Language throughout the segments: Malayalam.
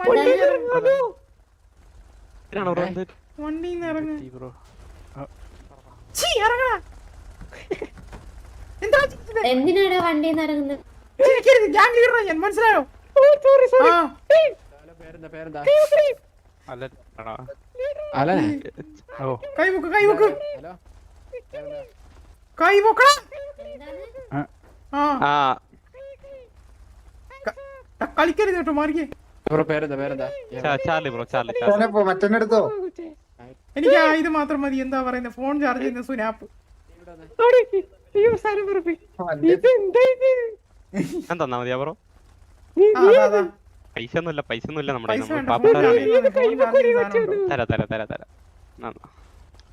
വണ്ടിയിൽ. ബ്രോ വണ്ടിയിൽ നിന്ന് ഇറങ്ങുന്നത് ചിരിക്കരുത്, gang leader ഞാൻ, മനസ്സിലായോ? ആ, പേരെന്താ പേരെന്താ? അല്ല ആണോ? അല്ലേ. ഓ. കൈ പൊക്ക് ഹലോ. കൈ ആ. കളിക്കരുത് കേട്ടോ മാറിക്കേ? ബ്രോ പേരെന്താ പേരെന്താ? Charlie bro Charlie Charlie. മറ്റന്നെടുത്തോ? എനിക്ക് ആ ഇത് മാത്രം മതി എന്താ പറയുന്നത് ഫോൺ ചാർജ് ചെയ്യുന്ന സുനാപ്പ്. ഞാൻ തന്നാ മതിയാ ബ്രോ. പൈസ ഒന്നുമില്ല പൈസ ഒന്നുമില്ല നമ്മുടെ? തരാ തരാ തരാ തരാ.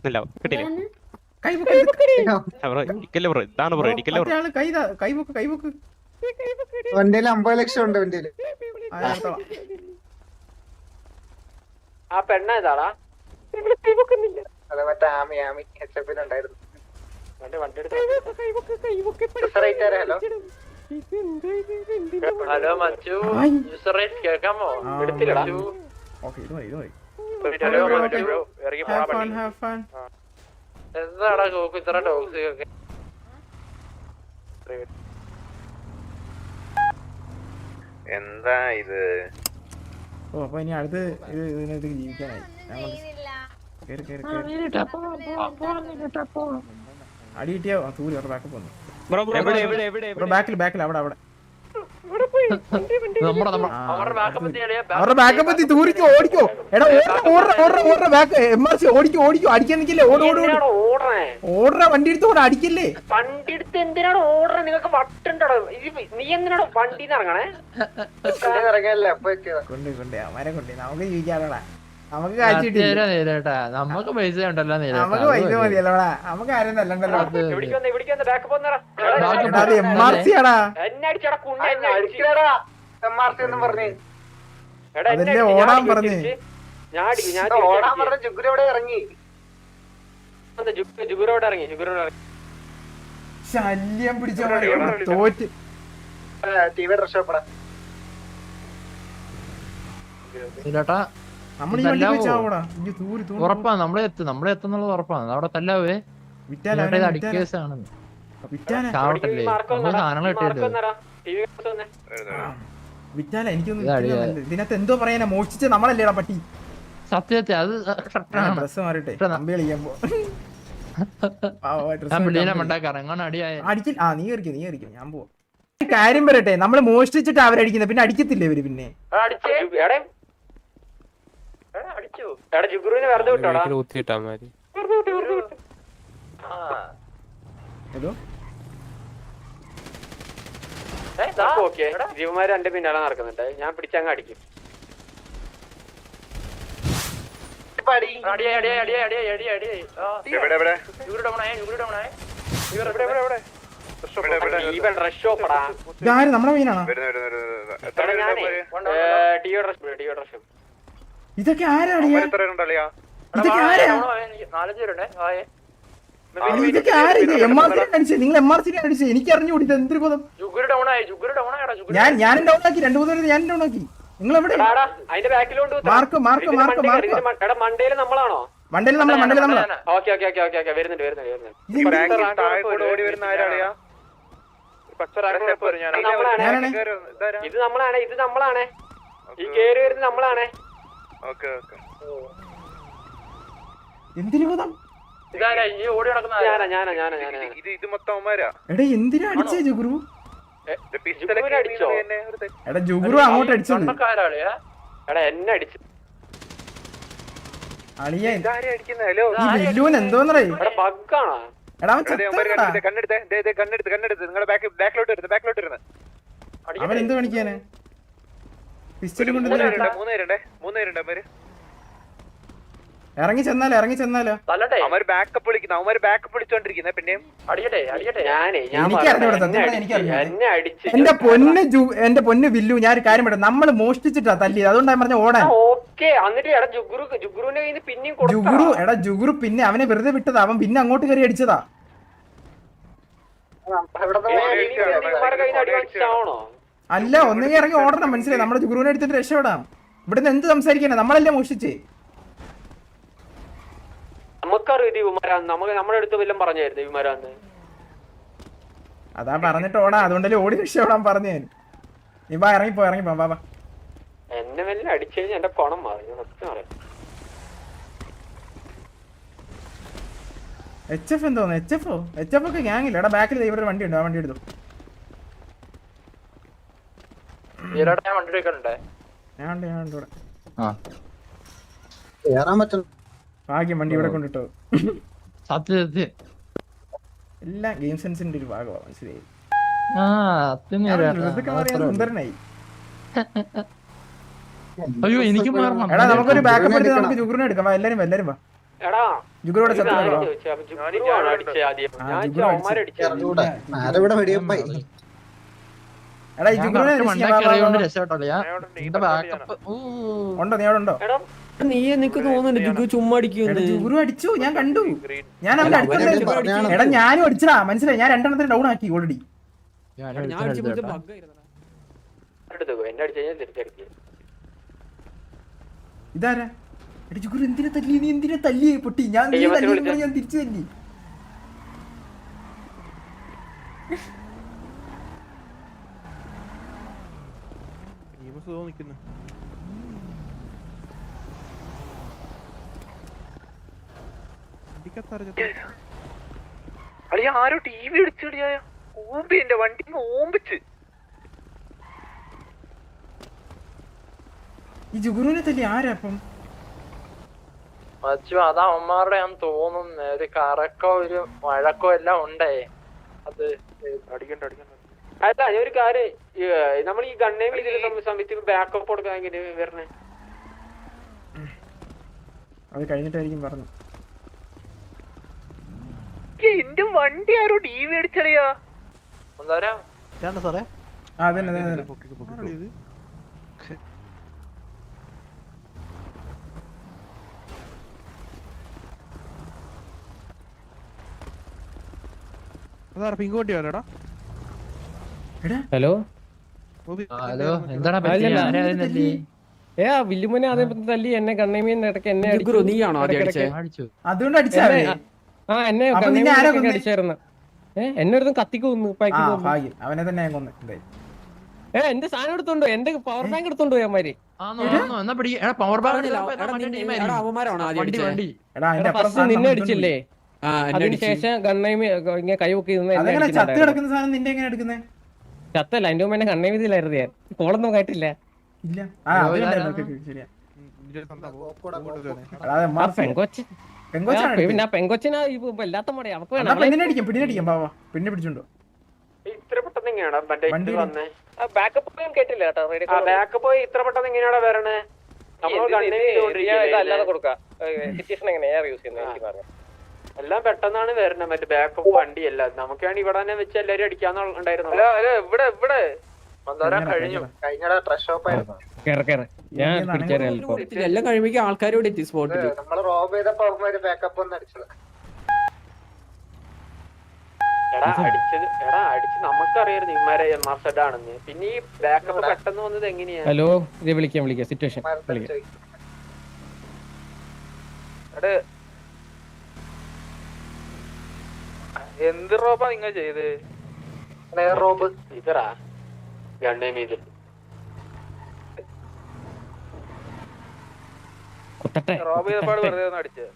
ഇല്ല കിട്ടില്ല ബ്രോ ഇടിക്കല്ലേ ബ്രോ? ഇതാണ് ബ്രോ ഇടിക്കല്ലേ ബ്രോ? കൈ കൈ കൈ വണ്ടിയിൽ അമ്പത് ലക്ഷം ഉണ്ട് വണ്ടിയിൽ ആ, പെണ്ണ ഏതാടാ അതെ മറ്റേ ആമി ആമി എച്ച് എടുത്ത് ഹലോ ഹലോ മച്ചു. യൂസർ റേറ്റ് കേൾക്കാമോ? എടുത്തില്ലടാ. ഇത്ര ഇത് മതി, ഇത് മതി. ഹലോ ഓക്കേ, മച്ചു ഓക്കേ. ഇറങ്ങി പോടാ Have fun, പണി have fun. എന്താടാ കോക്ക് ഇത്ര ഡോഗ്സ് ഒക്കെ എന്താ ഇത്? ഓ അപ്പൊ ഇനി അടുത്ത് ഇത് ഇതിനകത്ത് ജീവിക്കാനായി. ഞാൻ മനസ്സ്- കേറ്, കേറ്, കേറ്. അടി കിട്ടിയോ ആ, തൂരി അവരുടെ ബാക്കപ്പ് വന്നു. ബ്രോ എവിടെ എവിടെ എവിടെ അവരുടെ ബാക്കിൽ ബാക്കിൽ അവിടെ അവിടെ. ബാക്കപ്പ് എത്തിയാലേ അവരുടെ ബാക്കപ്പ് എത്തി തൂരിക്കോ ഓടിക്കോ എടാ ഓട ഓട ഓട ബാക്ക് എം ആർ സി ഓടിക്കോ ഓടിക്കോ അടിക്കാൻ നിൽക്കില്ലേ ഓട ഓട ഓട്. ഓടറ വണ്ടി എടുത്ത് കൂടെ അടിക്കില്ലേ? വണ്ടി എടുത്ത് എന്തിനാണ് ഓർഡർ നിങ്ങൾക്ക് വട്ടുണ്ടോ നീ എന്തിനാണ് വണ്ടി ഇറങ്ങണേ? കൊണ്ട് കൊണ്ട് അവരെ കൊണ്ട് നമുക്ക് ജീവിക്കാലോടാ. നമുക്ക് നമുക്ക് പൈസ ഉണ്ടല്ലോ നമുക്ക് പൈസ മതിയല്ലോടാ. നമുക്ക് ആരും നല്ലണ്ടല്ലോ അത് എം ആർ സി ആടാ. എം ആർ സി എന്നും പറഞ്ഞു. അതല്ലേ ഓടാൻ പറഞ്ഞേ. ഞാൻ ഓടാൻ പറഞ്ഞ ജുഗുരു ഇവിടെ ഇറങ്ങി. ജുഗുരോട് ഇറങ്ങി ഇറങ്ങി. ശല്യം പിടിച്ച തോറ്റ്. ഉറപ്പാ നമ്മളെ എത്തും നമ്മളെ എത്തുന്നുള്ളത് ഉറപ്പാണ് അവിടെ തല്ലാവേ. വിറ്റാല നീലേട്ടാ ഇത് അടിക്കേസാണ് വിറ്റാല. ചാവട്ടല്ലേ. സാധനങ്ങൾ എനിക്കൊന്നും. ഇതിനകത്ത് എന്തോ പറയാനാ മോഷിച്ച നമ്മളല്ലേടാ പട്ടി. സത്യത്തെ അത് ഡ്രസ് മാറിട്ടെ നമ്പി കളിക്കാൻ പോ ആ നീ നീ ഞാൻ പോവാ. കാര്യം പറയട്ടെ നമ്മൾ മോഷ്ടിച്ചിട്ട് അവരടിക്കുന്നത് പിന്നെ അടിക്കത്തില്ലേ ഇവർ പിന്നെ? എടാ, എടേ. എടാ, അടിച്ചു. എടാ, ജുഗുറുവിനെ വെറുതെ വിട്ടോടാ. ഊത്തിയിട്ടാ മതി. ഹലോ ഓക്കെ ജീവന്മാര് എന്റെ പിന്നാലെ നടക്കുന്നുണ്ട്. ഞാൻ പിടിച്ചങ്ങ് അടിക്കും അടിയായി അടിയായി അടിയായി അടിയായി അടിയായി അടിയായി ആ. എവിടെ എവിടെ ജുഗുരു down ആയേ, ജുഗുരു down ആയേ. ഇവർ ഇവിടെ, ഇവിടെ, ഇവിടെ. ഇവിടെ, ഇവിടെ. ഓപ്പടാ. ഇതാര്? നമ്മുടെ മീനാണോ. ഇതൊക്കെ ആരാ ആരാ? ഇത്? എം ആർ സി അടിച്ചത് നിങ്ങൾ എം ആർ സി അടിച്ചത് എനിക്ക് അറിഞ്ഞുകൂടി കൂടി എന്തൊരു പദം ഞാൻ. ഞാൻ ഡൗൺ ആക്കി രണ്ടു മൂന്ന് ഞാൻ ഡൗൺ ആക്കി. നിങ്ങൾ എവിടെ അതിന്റെ ബാക്കിലോട്ട് മാർക്ക്, മാർക്ക്, മാർക്ക്, മാർക്ക്. മണ്ടയിൽ നമ്മളാണോ? മണ്ടയിൽ നമ്മളെ മണ്ടയിൽ നമ്മളെ okay okay okay okay okay. വരുന്നുണ്ട് വരുന്നുണ്ട് വരുന്നുണ്ട്. ഇത് നമ്മളാണ് ഇത് നമ്മളാണ് ഇത് നമ്മളാണ്. ഈ കേറി വരുന്നത് നമ്മളാണ്. Okay okay. എന്തിനു പദം ഇതാരാ ഈ ഓടി നടക്കുന്ന ഞാനാ ഞാനാ ഞാനാ ഞാനാ ഇത് ഇത് മൊത്തം അവന്മാരാ? എടാ എന്തിനാ അടിച്ചേ ജുഗുരു? എടാ ജുഗുറു അങ്ങോട്ട് എടാ എന്നെ അടിച്ചു. അളിയ വില്ലുവൻ എന്തോന്നറേ എടാ കണ്ണെടുത്ത് കണ്ണെടുത്ത്. കണ്ണെടുത്ത് നിങ്ങളുടെ ബാക്ക് ബാക്കിലോട്ട് വരുന്നത് ബാക്കിലോട്ട് വരുന്നത് അവൻ എന്ത് കാണിക്കാന്? പിസ്റ്റൽ കൊണ്ട് മൂന്ന് പേരുണ്ട് മൂന്ന് പേരുണ്ട് അവന്മാര് ഇറങ്ങി ചെന്നാലോ ഇറങ്ങി ചെന്നാലോ? അവന്മാര് ബാക്കപ്പ് വിളിക്കുന്നു. അവന്മാര് ബാക്കപ്പ് വിളിച്ചോണ്ടിരിക്കുന്നത് പിന്നെയും. എന്റെ പൊന്ന് ജു എന്റെ പൊന്ന് വില്ലു ഞാൻ ഒരു കാര്യം പറയാം നമ്മൾ മോഷ്ടിച്ചിട്ടാ തല്ലി അതുകൊണ്ടാ ഞാൻ പറഞ്ഞ ഓടാൻ. ഓക്കെ. എന്നിട്ട് എടാ ജുഗുറു എടാ ജുഗുറു പിന്നെ അവനെ വെറുതെ വിട്ടതാ. അവൻ പിന്നെ അങ്ങോട്ട് കയറി അടിച്ചതാ. അല്ല ഒന്നുകിൽ ഇറങ്ങി ഓടണം. മനസ്സിലായി? നമ്മുടെ ജുഗുരുവിനെ എടുത്തിട്ട് രക്ഷപ്പെടാം. ഇവിടുന്ന് എന്ത് സംസാരിക്കാനാ? നമ്മളല്ലേ മോഷിച്ചേ നമുക്കറിയാം ഇത് ഇവന്മാരാന്ന് നമുക്ക് നമ്മുടെ അടുത്ത് വല്ലതും പറഞ്ഞായിരുന്നു ഇവന്മാരാന്ന് അതാ പറഞ്ഞിട്ട് ഓടാ. അതുകൊണ്ടല്ലേ ഓടി രക്ഷപ്പെടാൻ പറഞ്ഞു. ഞാൻ നീ ബാ ഇറങ്ങിപ്പോ ഇറങ്ങിപ്പോ വാ വാ. എന്നെ വല്ല അടിച്ചു കഴിഞ്ഞാൽ എന്റെ പണം മാറി. സത്യം പറയാം. എച്ച് എഫ് എന്തോന്ന് എച്ച് എഫ് എച്ച് എഫ് ഒക്കെ ഗ്യാങ്ങില്ല എടാ ബാക്കിൽ ഇവിടെ ഒരു വണ്ടി ഉണ്ട് ആ വണ്ടി എടുത്തു. ഞാൻ വണ്ടി എടുക്കണ്ടേ ഞാൻ ഉണ്ട് ഇവിടെ. കേറാൻ പറ്റും ഭാഗ്യം വണ്ടി ഇവിടെ കൊണ്ടിട്ടോ. സത്യം സത്യം. എല്ലാം ഗെയിം സെൻസിന്റെ ഒരു ഭാഗമാണ് മനസ്സിലായി? സുന്ദരനായി. അയ്യോ എനിക്ക് മാറണം. എടാ നമുക്കൊരു ബാക്കപ്പ് എടുത്ത് നമുക്ക് ജുഗുറിനെ എടുക്കാം. വാ, എല്ലാരും എല്ലാരും വാ. എടാ ഈ ഉണ്ടോ നീ അവിടെ ഉണ്ടോ? എടാ നീ എനിക്ക് തോന്നുന്നുണ്ട് ജുഗു ചുമ്മാ അടിക്കുന്നു ജുഗുരു അടിച്ചു. ഞാൻ കണ്ടു. ഞാൻ അവന്റെ അവനെ അടുത്തുണ്ട് എടാ ഞാനും അടിച്ചടാ മനസ്സിലായി? ഞാൻ രണ്ടെണ്ണത്തിന് ഡൗൺ ആക്കി ഓൾറെഡി ഞാൻ അടിച്ചപ്പോഴത്തെ ബഗ് ആയിരുന്നു എടുത്തു എന്നെ അടിച്ചു കഴിഞ്ഞാൽ തിരിച്ചടിച്ചു ഇതാരാ? എടാ ജുഗുരു എന്തിനാ തല്ലി? നീ എന്തിനാ തല്ലി പൊട്ടി? ഞാൻ നീ തല്ലി ഞാൻ തിരിച്ചു തല്ലി. അളിയ ആരോ ടി വി അടിച്ചടിയായ ഓമ്പി എന്റെ വണ്ടി ഓമ്പിച്ച്. ഈ ജുഗുരുവിനെ തല്ലി അത് അവന്മാരുടെ ഞാൻ തോന്നുന്നു. ഒരു കറക്കോ ഒരു മഴക്കോ എല്ലാം ഉണ്ടേ. അത് അടിക്കണ്ട അടിക്കണ്ട. അല്ല ഞാൻ ഒരു കാര്യം നമ്മൾ ഈ ഗണ്ണേം ഇതിൽ സമയത്ത് ബാക്കപ്പ് കൊടുക്കാൻ എങ്ങനെ വരണേ? അത് കഴിഞ്ഞിട്ടായിരിക്കും പറഞ്ഞു എന്റെ വണ്ടി ആരോ ടി വി. എടാ. ഹലോ? ഹലോ എന്താടാ? ഏ ആ വില്ലുമോനെ അതേ തല്ലി എന്നെ കണ്ണേമീൻ ഇടയ്ക്ക് എന്നെ അടിച്ചു. നീയാണോ ആദ്യം ഇടയ്ക്കിടയ്ക്ക്. അടിച്ചേ? ആ എന്നെ അപ്പൊ നിന്നെ ആരാ കൊന്നേ? അടിച്ചായിരുന്നു. ഏ എന്നെ ഒരു കത്തിക്ക് കൊന്നു ആ പൈക്ക് കൊന്നു. ഭാഗ്യം. അവനെ തന്നെ കൊന്നിട്ടുണ്ടായി ഏ എന്റെ സാധനം എടുത്തോണ്ടോ എന്റെ പവർ ബാങ്ക് എടുത്തോണ്ടോ എടാ പവർ ബാങ്ക് നിന്നെ അടിച്ചില്ലേ? അതിനുശേഷം കണ്ണേമി ഇങ്ങനെ കൈവൊക്കെ ചത്തല്ല അതിന്റെ മുമ്പ് എന്നെ കണ്ണേമിതിലായിരുന്നു ഞാൻ. കോളൊന്നും കേട്ടില്ല. ഇല്ല. പിന്നെ പെങ്കൊച്ചിനാ ഇപ്പൊ വല്ലാത്ത അവക്ക് വേണം ബാബാ പിടിച്ചോണ്ടോ? ഇത്ര പെട്ടെന്ന് എങ്ങനെയാടാ മറ്റേ ഇത് വന്നേ? ബാക്കപ്പ് കേട്ടില്ല കേട്ടോ പോയി ഇത്ര പെട്ടെന്ന് എങ്ങനെയാടാ വരണേ? നമ്മൾ അല്ലാതെ കൊടുക്കാം. സിറ്റുവേഷൻ എങ്ങനെയാ? യൂസ് ചെയ്യുന്നത് എനിക്ക് പറഞ്ഞു എല്ലാം പെട്ടെന്നാണ് വരണേ മറ്റേ ബാക്കപ്പ് വണ്ടിയല്ല. നമുക്കാണ് ഇവിടെ തന്നെ വെച്ച് എല്ലാരും അടിക്കാന്നുണ്ടായിരുന്നു ഇവിടെ ഇവിടെ. മന്ദാരം കഴിഞ്ഞു. കഴിഞ്ഞടാ ട്രഷ് ആയിരുന്നു. കേറ കേറ. ഞാൻ ഇങ്ങനെ പിടിച്ചേരാം അല്പം എല്ലാം കഴിയുമ്പോ ആൾക്കാർ ഇവിടെ എത്തി സ്പോട്ടിൽ നമ്മൾ റോബ് ചെയ്തപ്പോ അവന്മാര് ബാക്കപ്പ് ഒന്ന് അടിച്ചത്. എടാ അടിച്ചത് എടാ അടിച്ച് നമുക്കറിയായിരുന്നു ഇമാരെ എം ആർ സെഡ് ആണെന്ന്. പിന്നെ ഈ ബാക്കപ്പ് പെട്ടെന്ന് വന്നത് എങ്ങനെയാ? ഹലോ ഇത് വിളിക്കാം വിളിക്കാം. സിറ്റുവേഷൻ വിളിക്കാം. എന്ത് റോബാ നിങ്ങൾ ചെയ്ത് റോബ് ഇതറാ. ഗണ്ണേ മീത് കുത്തട്ടെ റോബ് ചെയ്തപ്പാട് വെറുതെ ഒന്ന് അടിച്ചത്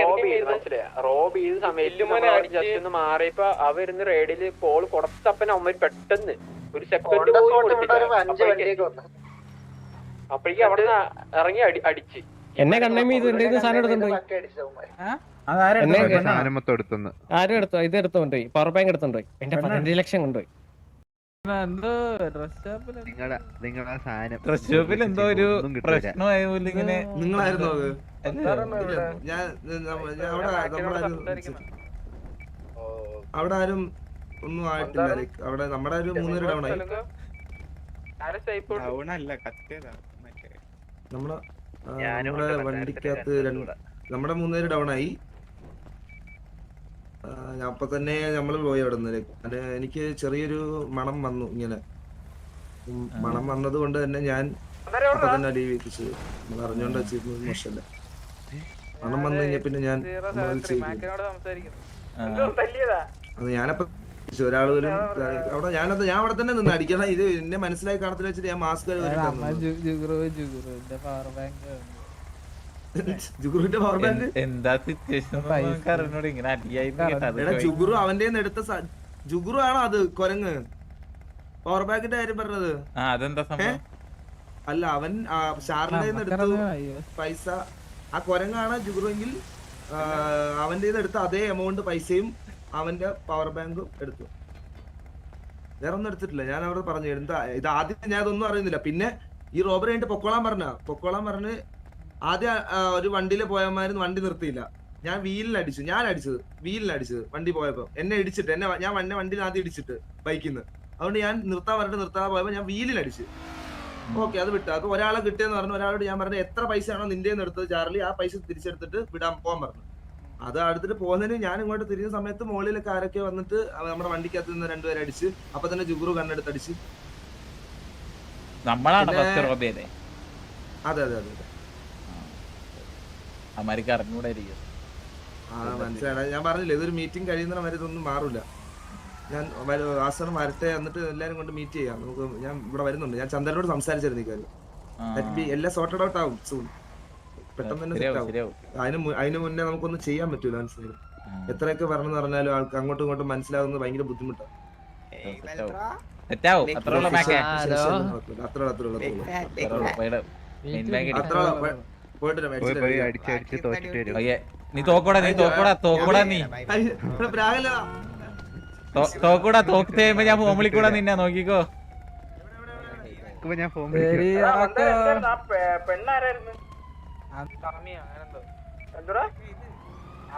റോബ് ചെയ്ത് മനസ്സിലായ? റോബ് ചെയ്ത സമയത്ത് മാറിയപ്പോ അവരുന്ന് റേഡിൽ കോൾ കൊടുത്തപ്പന അവന്മാര് പെട്ടെന്ന് ഒരു സെക്കൻഡ് അപ്പോഴേക്കും അവിടെ ഇറങ്ങി അടി അടിച്ച്. എന്നെ കണ്ണമ്മി ഇത് എന്റെ സാധനം എടുത്തോണ്ട് പോയി പക്ക അടിച്ചു അവന്മാര് അതാരാ എന്നെ എടുത്തത്? കേട്ടാ. ആരും എടുത്തോ? ഇത് എടുത്തോണ്ട് പവർ ബാങ്ക് എടുത്തോണ്ട് എന്റെ പന്ത്രണ്ട് പതിനഞ്ച് ലക്ഷം കൊണ്ടുപോയി. ഡ്രസ് ഷോപ്പിൽ എന്തോ ഒരു പ്രശ്നമായ പോലെ ഇങ്ങനെ നിങ്ങളായിരുന്നോ അത്? ഞാൻ അവിടെ അവിടെ ആരും ഒന്നും ആയിട്ടില്ല അവിടെ നമ്മുടെ ഒരു മൂന്നര ഡൗൺ ആയി. നമ്മുടെ വണ്ടിക്കകത്ത് നമ്മുടെ മൂന്നേര് ഡൗൺ ആയി. ഞാൻ അപ്പൊ തന്നെ നമ്മൾ പോയി അവിടെ നിന്ന് എനിക്ക് ചെറിയൊരു മണം വന്നു ഇങ്ങനെ. മണം വന്നത് കൊണ്ട് തന്നെ ഞാൻ അപ്പൊ തന്നെ ലീവ് എത്തിച്ചത് നമ്മൾ അറിഞ്ഞോണ്ട് വെച്ചിരുന്നത് മോശമല്ല മണം വന്നു കഴിഞ്ഞ പിന്നെ ഞാൻ അത് ഞാനപ്പോ ഒരാൾ വരും അവിടെ ഞാനത് ഞാൻ അവിടെ തന്നെ നിന്ന് അടിക്കണം. ഇത് എന്നെ മനസ്സിലായി കാണത്തില്ല വെച്ചിട്ട് ഞാൻ മാസ്ക് പവർ ബാങ്ക് എന്താ? സിറ്റുവേഷൻ ഇങ്ങനെ അടിയായി ജുഗുറു അവന്റെ എടുത്ത ജുഗുറു ആണോ അത്? കൊരങ്ങ്. പവർ ബാങ്കിന്റെ കാര്യം പറഞ്ഞത്. ആ അതെന്താ സംഭവം? അല്ല അവൻ ആ, ഷാറിന്റെ എടുത്തു പൈസ. ആ കൊരങ്ങാണ് ജുഗുറുവെങ്കിൽ അവന്റെ എടുത്ത അതേ എമൗണ്ട് പൈസയും അവന്റെ പവർ ബാങ്കും എടുത്തു. വേറെ ഒന്നും എടുത്തിട്ടില്ല. ഞാൻ അവിടെ പറഞ്ഞു എന്താ ഇത് ആദ്യം ഞാൻ ഇതൊന്നും അറിയുന്നില്ല. പിന്നെ ഈ റോബറി കഴിഞ്ഞിട്ട് പൊക്കോളാൻ പറഞ്ഞ പൊക്കോളാൻ പറഞ്ഞ് ആദ്യം ഒരു വണ്ടിയിൽ പോയമാരും വണ്ടി നിർത്തിയില്ല. ഞാൻ വീലിൽ അടിച്ചു ഞാൻ അടിച്ചത് വീലിൽ അടിച്ചത് വണ്ടി പോയപ്പോ. എന്നെ ഇടിച്ചിട്ട് എന്നെ ഞാൻ എന്നെ വണ്ടിയിൽ ആദ്യം ഇടിച്ചിട്ട് ബൈക്കിന്ന്. നിന്ന് അതുകൊണ്ട് ഞാൻ നിർത്താൻ പറഞ്ഞിട്ട് നിർത്താതെ പോയപ്പോ ഞാൻ വീലിൽ അടിച്ചു. ഓക്കെ അത് വിട്ടു. അപ്പൊ ഒരാളെ കിട്ടിയെന്ന് പറഞ്ഞു ഒരാളോട് ഞാൻ പറഞ്ഞു എത്ര പൈസ ആണോ നിന്റെ എടുത്തത് ചാർലി? ആ പൈസ തിരിച്ചെടുത്തിട്ട് വിടാൻ പോകാൻ പറഞ്ഞു. അത് അടുത്തിട്ട് പോകുന്നതിന് ഞാൻ ഇങ്ങോട്ട് തിരിഞ്ഞ സമയത്ത് മുകളിലൊക്കെ ആരൊക്കെ വന്നിട്ട് നമ്മുടെ വണ്ടിക്കകത്ത് നിന്ന് രണ്ടുപേരെ അടിച്ച് അപ്പൊ തന്നെ ജുഗുറു കണ്ണെടുത്തടിച്ച്. നമ്മളാണ് അതെ അതെ അതെ അതെ. അമാരിക്ക് അറിഞ്ഞൂടായിരിക്കും. ആ മനസ്സിലായി. ഞാൻ പറഞ്ഞില്ലേ ഇതൊരു മീറ്റിംഗ് കഴിയുന്ന വരെ ഇതൊന്നും മാറൂല. ഞാൻ ആസനം വരട്ടെ എന്നിട്ട് എല്ലാരും കൊണ്ട് മീറ്റ് ചെയ്യാം. നമുക്ക് ഞാൻ ഇവിടെ വരുന്നുണ്ട്. ഞാൻ ചന്ദ്രനോട് സംസാരിച്ചിരുന്നു ഇക്കാര്യം എല്ലാം സോർട്ടഡ് ഔട്ട് ആവും സൂൺ പെട്ടെന്ന് തന്നെ സെറ്റ് ആവും. അതിന് അതിന് മുന്നേ നമുക്കൊന്നും ചെയ്യാൻ പറ്റൂല മനസ്സിലായി. എത്രയൊക്കെ പറഞ്ഞെന്ന് പറഞ്ഞാലും ആൾക്ക് അങ്ങോട്ടും ഇങ്ങോട്ടും മനസ്സിലാകുന്നത് ഭയങ്കര ബുദ്ധിമുട്ടാണ് അത്ര. അത്രേ അത്രേ നീ തോക്കൂടാ നീ തോക്കൂടാ തോക്കൂടാ നീ. തോക്കൂടാ തോക്ക് ചെയ്യുമ്പോ ഞാൻ ഫോമിൽ കൂടാ നിന്നെ നോക്കിക്കോ. ഇപ്പൊ ഞാൻ വിളിക്കാം പെണ്ണാരായിരുന്നു?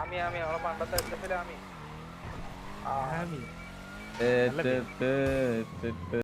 ആമി ആമി അവളെ പണ്ടത്തെ ആമി ത്.